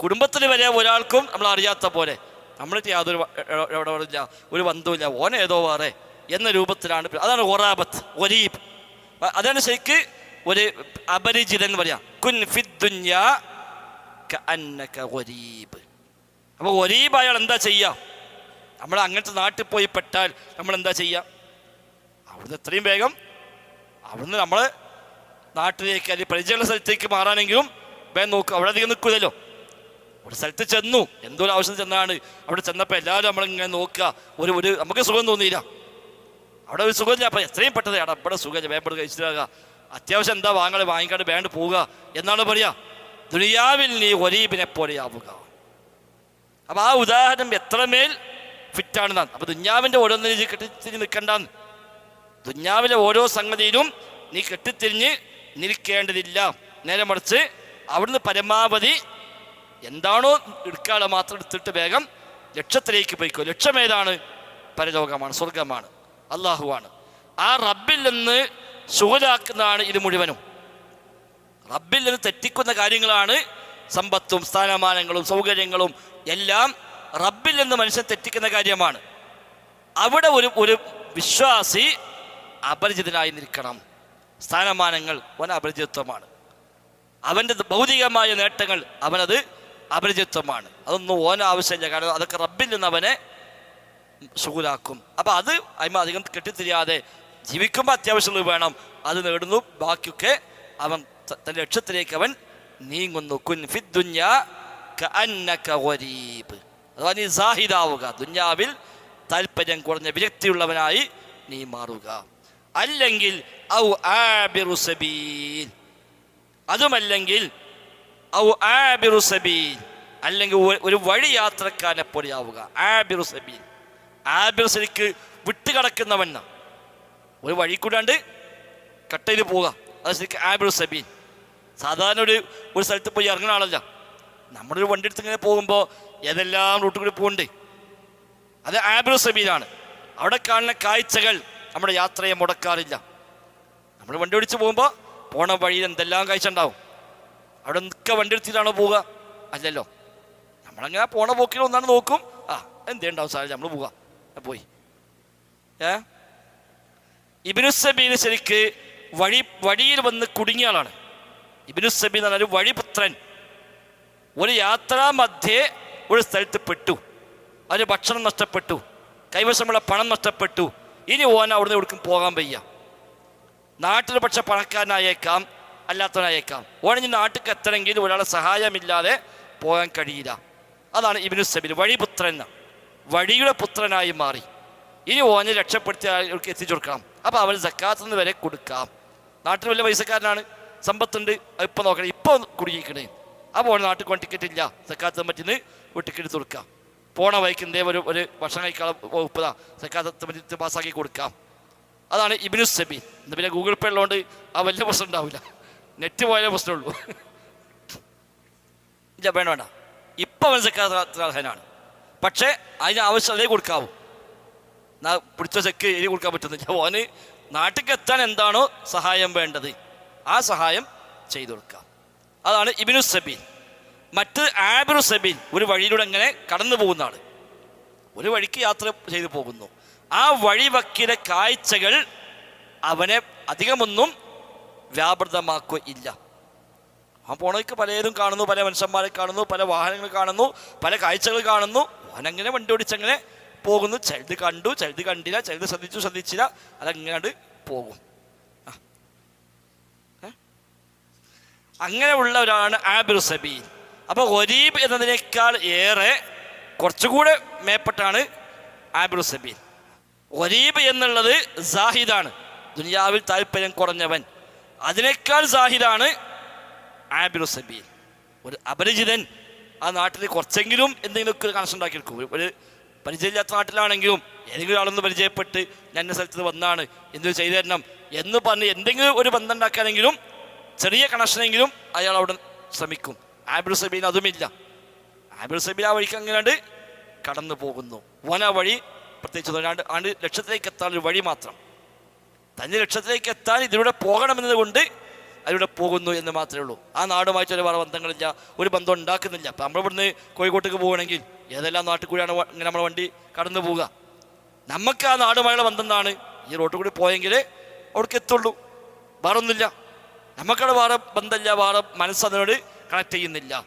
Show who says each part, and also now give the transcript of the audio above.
Speaker 1: കുടുംബത്തിൽ വരെ ഒരാൾക്കും നമ്മൾ അറിയാത്ത പോലെ നമ്മളിട്ട് യാതൊരു ഇടപെടില്ല ഒരു ബന്ധവുമില്ല. ഓന ഏതോ വേറെ എന്ന രൂപത്തിലാണ് അതാണ് ഒറാബത്ത് ഒരീബ്. അതാണ് ശരിക്ക് ഒരു അപരിചിതൻ എന്ന് പറയാം. കുൻ ഫിദ്ദുഞ്ഞ ഒരീബ് അപ്പോൾ ഒരീബ്. അയാൾ എന്താ ചെയ്യുക നമ്മൾ അങ്ങനത്തെ നാട്ടിൽ പോയി പെട്ടാൽ നമ്മൾ എന്താ ചെയ്യുക അവിടുന്ന് എത്രയും വേഗം അവിടുന്ന് നമ്മൾ നാട്ടിലേക്ക് അല്ലെങ്കിൽ പരിചയമുള്ള സ്ഥലത്തേക്ക് മാറാനെങ്കിലും വേഗം നോക്കുക അവിടെ അധികം നിൽക്കില്ലല്ലോ ഒരു സ്ഥലത്ത് ചെന്നു. എന്തോ ആവശ്യം ചെന്നാണ്. അവിടെ ചെന്നപ്പോൾ എല്ലാവരും നമ്മളിങ്ങനെ നോക്കുക. ഒരു ഒരു നമുക്ക് സുഖം തോന്നിയില്ല. അവിടെ ഒരു സുഖമില്ല. അപ്പം എത്രയും പെട്ടത് എടാ ഇവിടെ സുഖമില്ല. വേപ്പട് കഴിച്ചിട്ടാകുക അത്യാവശ്യം എന്താ വാങ്ങൽ വാങ്ങിക്കാണ്ട് വേണ്ട പോവുക. എന്നാണ് പറയുക ദുനിയാവിൽ നീ ഒരീബിനെ പോലെയാവുക അപ്പം ആ ഉദാഹരണം എത്രമേൽ ഫിറ്റാണെന്നാണ് അപ്പം ദുഞ്ഞാവിന്റെ ഓരോന്നിനും കെട്ടിത്തിരിഞ്ഞ് നിൽക്കണ്ടെന്ന്. ദുഞ്ഞാവിലെ ഓരോ സംഗതിയിലും നീ കെട്ടിത്തിരിഞ്ഞ് നിൽക്കേണ്ടതില്ല. നേരെ മറിച്ച് അവിടുന്ന് പരമാവധി എന്താണോ എടുക്കാതെ മാത്രം എടുത്തിട്ട് വേഗം ലക്ഷ്യത്തിലേക്ക് പോയിക്കോ. ലക്ഷ്യം ഏതാണ്? പരലോകമാണ് സ്വർഗമാണ് അള്ളാഹുവാണ് ആ റബ്ബിൽ നിന്ന് സുഖലാക്കുന്നതാണ് ഇത് മുഴുവനും. റബ്ബിൽ നിന്ന് തെറ്റിക്കുന്ന കാര്യങ്ങളാണ് സമ്പത്തും സ്ഥാനമാനങ്ങളും സൗകര്യങ്ങളും എല്ലാം റബ്ബിൽ നിന്ന് മനുഷ്യൻ തെറ്റിക്കുന്ന കാര്യമാണ്. അവിടെ ഒരു ഒരു വിശ്വാസി അപരിചിതനായി നിൽക്കണം. സ്ഥാനമാനങ്ങൾ അവൻ അപരിചിതത്വമാണ്. അവന്റെ ഭൗതികമായ നേട്ടങ്ങൾ അവനത് അപരിചിതത്വമാണ്. അതൊന്നും ഓന ആവശ്യമില്ല. കാരണം അതൊക്കെ റബ്ബിൽ നിന്ന് അവനെ സുഖലാക്കും അപ്പം അത് അതിമ അധികം കെട്ടിത്തിരിയാതെ ജീവിക്കുമ്പോൾ അത്യാവശ്യമുള്ളത് വേണം. അത് നേടുന്നു. ബാക്കിയൊക്കെ അവൻ തന്റെ ലക്ഷ്യത്തിലേക്ക് അവൻ നീങ്ങുന്നു. കുൻ ഫിദ് ദുന്യാ കഅന്നക ഗരീബ്. അഥവാ നീ സാഹിദാവുക. ദുഞ്ഞാവിൽ താല്പര്യം കുറഞ്ഞ വിരക്തിയുള്ളവനായി നീ മാറുക. അല്ലെങ്കിൽ ഔ അതുമല്ലെങ്കിൽ അല്ലെങ്കിൽ ഒരു വഴി യാത്രക്കാരനെ പോലെയാവുക ആബിറു സബീൽ. ആബിറു ശരിക്ക് വിട്ടുകിടക്കുന്നവണ്ണ ഒരു വഴി കൂടാണ്ട് കട്ടയിൽ പോവുക. അത് ശരിക്കും ആബിറു സബീൽ. സാധാരണ ഒരു ഒരു സ്ഥലത്ത് പോയി ഇറങ്ങുന്ന ആളല്ല. നമ്മുടെ ഒരു വണ്ടി എടുത്ത് ഇങ്ങനെ പോകുമ്പോൾ ഏതെല്ലാം റൂട്ട് കൂടി പോകുന്നുണ്ട് അത് ആബിറു സബീലാണ്. അവിടെ കാണുന്ന കാഴ്ചകൾ നമ്മുടെ യാത്രയെ മുടക്കാറില്ല. നമ്മൾ വണ്ടി ഓടിച്ച് പോകുമ്പോൾ പോണ വഴിയിൽ എന്തെല്ലാം കാഴ്ച ഉണ്ടാവും? അവിടെ നിൽക്കുക വണ്ടി എടുത്തിട്ടാണോ പോവുക? അല്ലല്ലോ. നമ്മളങ്ങനെ പോണ പോക്കിൽ ഒന്നാണ് നോക്കും. ആ എന്തേ ഉണ്ടാവും സാറേ? നമ്മൾ പോവുക ആ, പോയി. ഏ? ഇബിനുസബീന് ശരിക്ക് വഴി വഴിയിൽ വന്ന് കുടുങ്ങിയ ആളാണ്. ഇബിനുസബീൻ എന്ന് പറഞ്ഞാൽ വഴിപുത്രൻ. ഒരു യാത്രാ മധ്യേ ഒരു സ്ഥലത്ത് പെട്ടു. അതിന് ഭക്ഷണം നഷ്ടപ്പെട്ടു. കൈവശമുള്ള പണം നഷ്ടപ്പെട്ടു. ഇനി ഓൻ അവിടുന്ന് എവിടേക്കും പോകാൻ വയ്യ. നാട്ടിൽ പക്ഷെ പണക്കാരനായേക്കാം. അല്ലാത്തവനായേക്കാം. ഓണിഞ്ഞ് നാട്ടിൽ എത്തണമെങ്കിൽ ഒരാളെ സഹായമില്ലാതെ പോകാൻ കഴിയില്ല. അതാണ് ഇബിനു സബിൽ വഴിപുത്രൻ. വഴിയുടെ പുത്രനായി മാറി. ഇനി ഓനെ രക്ഷപ്പെടുത്തി അയാൾക്ക് എത്തിച്ചു കൊടുക്കാം അപ്പോൾ അവൻ സക്കാത്ത് വരെ കൊടുക്കാം. നാട്ടിൽ വലിയ പൈസക്കാരനാണ്. സമ്പത്തുണ്ട്. ഇപ്പം നോക്കണം. ഇപ്പം കുടുങ്ങിക്കണേ. അപ്പോൾ ഓൺ നാട്ടിൽ കൊണ്ട് ടിക്കറ്റ് ഇല്ല. സക്കാത്ത് പറ്റുന്ന ടിക്കറ്റ് കൊടുക്കാം. പോണ വഴിക്ക് ഒരു ഒരു ഭക്ഷണം കഴിക്കാൻ വകുപ്പതാ സക്കാത്ത് പറ്റി പാസ്സാക്കി കൊടുക്കാം. അതാണ് ഇബിനു സബി ഇന്ന് പിന്നെ ഗൂഗിൾ പേ ഉള്ളതുകൊണ്ട് ആ വലിയ പ്രശ്നം ഉണ്ടാവില്ല. നെറ്റ് പോയാലേ പ്രശ്നമുള്ളൂ. ഇല്ല വേണ്ട വേണ്ട. ഇപ്പം മനസ്സിലാക്കാത്ത അർഹനാണ് പക്ഷേ അതിന് ആവശ്യമല്ലേ കൊടുക്കാവൂ. എന്നാ പിടിച്ച ചെക്ക് എഴുതി കൊടുക്കാൻ പറ്റുന്നില്ല. ഓന് നാട്ടിലേക്ക് എത്താൻ എന്താണോ സഹായം വേണ്ടത് ആ സഹായം ചെയ്തു കൊടുക്കാം. അതാണ് ഇബിനു സബീൻ മറ്റ് ആബിറു സബീൻ ഒരു വഴിയിലൂടെ അങ്ങനെ കടന്നു പോകുന്ന ഒരു വഴിക്ക് യാത്ര ചെയ്തു പോകുന്നു. ആ വഴിവക്കിലെ കാഴ്ചകൾ അവനെ അധികമൊന്നും വ്യാപൃതമാക്കുകയില്ല ആ പോണയ്ക്ക് പലരും കാണുന്നു പല മനുഷ്യന്മാരെ കാണുന്നു പല വാഹനങ്ങൾ കാണുന്നു പല കാഴ്ചകൾ കാണുന്നു. അവനങ്ങനെ വണ്ടി ഓടിച്ചങ്ങനെ പോകുന്നു. ചിലത് കണ്ടു ചിലത് കണ്ടില്ല ചിലത് ശ്രദ്ധിച്ചു ശ്രദ്ധിച്ചില്ല. അതങ്ങനെ പോകും. അങ്ങനെ ഉള്ളവരാണ് ആബിർ സബീൻ അപ്പോൾ ഒരീബ് എന്നതിനേക്കാൾ ഏറെ കുറച്ചുകൂടെ മേപ്പെട്ടാണ് ആബിർ സബീൻ ഒരീബ് എന്നുള്ളത് സാഹിദാണ്. ദുനിയാവിൽ താല്പര്യം കുറഞ്ഞവൻ. അതിനേക്കാൾ സാഹിദാണ് ആബിറു സബീൽ. ഒരു അപരിചിതൻ ആ നാട്ടിൽ കുറച്ചെങ്കിലും എന്തെങ്കിലുമൊക്കെ കണക്ഷൻ ഉണ്ടാക്കിയെടുക്കും. ഒരു- പരിചയമില്ലാത്ത നാട്ടിലാണെങ്കിലും ഏതെങ്കിലും ആളൊന്ന് പരിചയപ്പെട്ട് ഞാൻ എന്റെ സ്ഥലത്ത് വന്നാണ് എന്ത് ചെയ്തു തരണം എന്ന് പറഞ്ഞ് എന്തെങ്കിലും ഒരു ബന്ധം ഉണ്ടാക്കാനെങ്കിലും ചെറിയ കണക്ഷനെങ്കിലും അയാൾ അവിടെ ശ്രമിക്കും. ആബിർ സബീൽ അതുമില്ല. ആബിർ സബീൽ ആ വഴിക്ക് അങ്ങനെയാണ്ട് കടന്നു പോകുന്നു ഓന വഴി പ്രത്യേകിച്ച് ആണ്ട് ലക്ഷ്യത്തിലേക്ക് എത്താൻ ഒരു വഴി മാത്രം. തന്റെ ലക്ഷത്തിലേക്ക് എത്താൻ ഇതിലൂടെ പോകണമെന്നത് കൊണ്ട് അതിലൂടെ പോകുന്നു എന്ന് മാത്രമേ ഉള്ളൂ. ആ നാടുമായിട്ട് ഒരു വേറെ ബന്ധങ്ങളില്ല ഒരു ബന്ധം ഉണ്ടാക്കുന്നില്ല. അപ്പം നമ്മൾ ഇവിടുന്ന് കോഴിക്കോട്ടേക്ക് പോവുകയാണെങ്കിൽ ഏതെല്ലാം നാട്ടിൽ കൂടിയാണ് ഇങ്ങനെ നമ്മുടെ വണ്ടി കടന്നു പോവുക? നമുക്ക് ആ നാടുമായുള്ള ബന്ധം എന്താണ്? ഈ റോട്ടിൽ കൂടി പോയെങ്കിൽ അവിടേക്ക് എത്തുള്ളൂ. വേറൊന്നുമില്ല. നമുക്കവിടെ വേറെ ബന്ധമില്ല വേറെ മനസ്സതിനോട് കണക്ട് ചെയ്യുന്നില്ല.